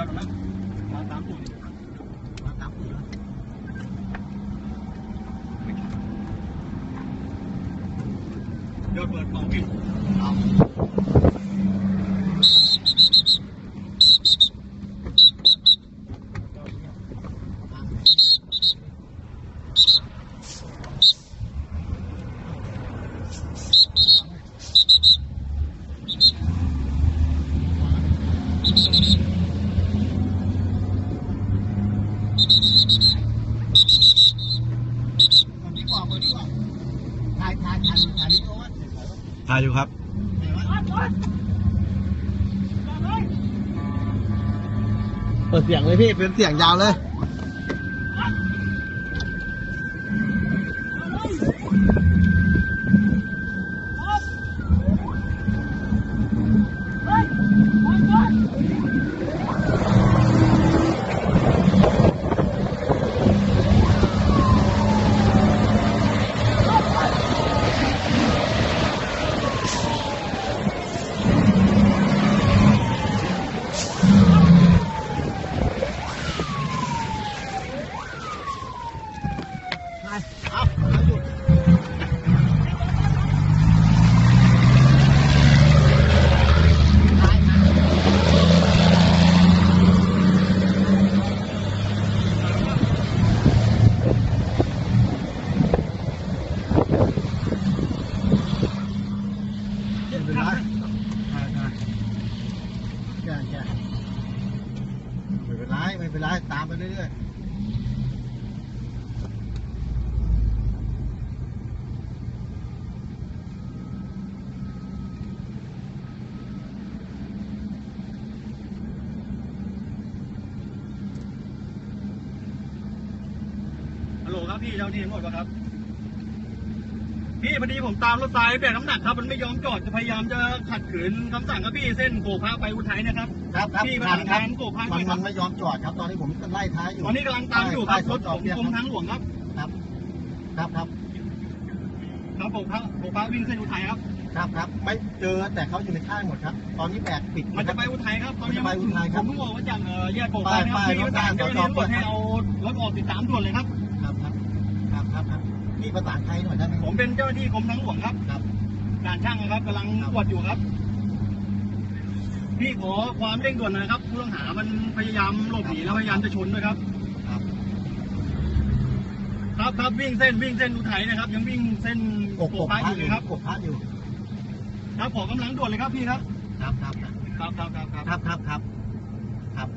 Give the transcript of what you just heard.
ยวตรงนั้นมาตามตูดมาตามตัวยอดเปิดของปิด เอา คนนี้กว่าคนนี้กว่าถ่ายถ่ายถ่ายถ่ายวิดีโอไว้ ถ่ายอยู่ครับไหนวะเปิดเสียงเลยพี่เป็นเสียงยาวเลย เอาเอาหยุดถ่ายถ่ายไม่เป็นไรถ่ายถ่ายแก่แก่ไม่ เป็นไรไม่เป็นไรตามไปเรื่อยๆฮัลโหลครับพี่เจ้าที่หมดปะครับ พี่พอดีผมตามรถไฟแบกน้ำหนักครับมันไม่ยอมจอดจะพยายามจะขัดขืนคำสั่งครับพี่เส้นโกพระไปอุทัยนะครับครับครับพี่ประทัธานนครับการโกพระมันด้วยคมัรับนไม่ยอมจอดครับ ตอนนี้ผมไล่ท้ายอยู่ตอนนี้กำลังตามอยู่ครับรถของกรมทางหลวงครับครับ ครับครับครับโกพระโกพระวิ่งเส้นอุทัยครับครับครับไม่เจอแต่เขาอยู่ในค่ายหมดครับ ตอนนี้แบกปิดมันจะไปอุทัยครับตอนนี้มันจะไปอุทัยครับผมเพิ่งบอกว่าจากเอ่อแยกโกพระนะครับป้ายพี่ประสานป้ายเจ้าหน้าที่ตำรวจรถให้เอารถออกติดตามด่วนเลยครับ ครับครับครับครับครับ พี่ประสานไทยหน่อยได้ไหมผมเป็นเจ้าหน้าที่กรมทางหลวงครับครับด่านช่างนะครับกำลังครับตรวจอยู่ครับ พี่ขอความเร่งด่วนหนะครับ ผู้ต้องหามันพยายามหลบหนีแล้วพยายามจะชนด้วยครับ ครับ ครับครับวิ่งเส้นวิ่งเส้นอุทัยนะครับ ยังวิ่งเส้นกบโกกบพระพอระยู่อเลยู่ยครับกบพระอยู่ ครับขอกำลังด่วนเลยครับพี่ครับ ครับครับครับครับครับครับครับครับครับครับ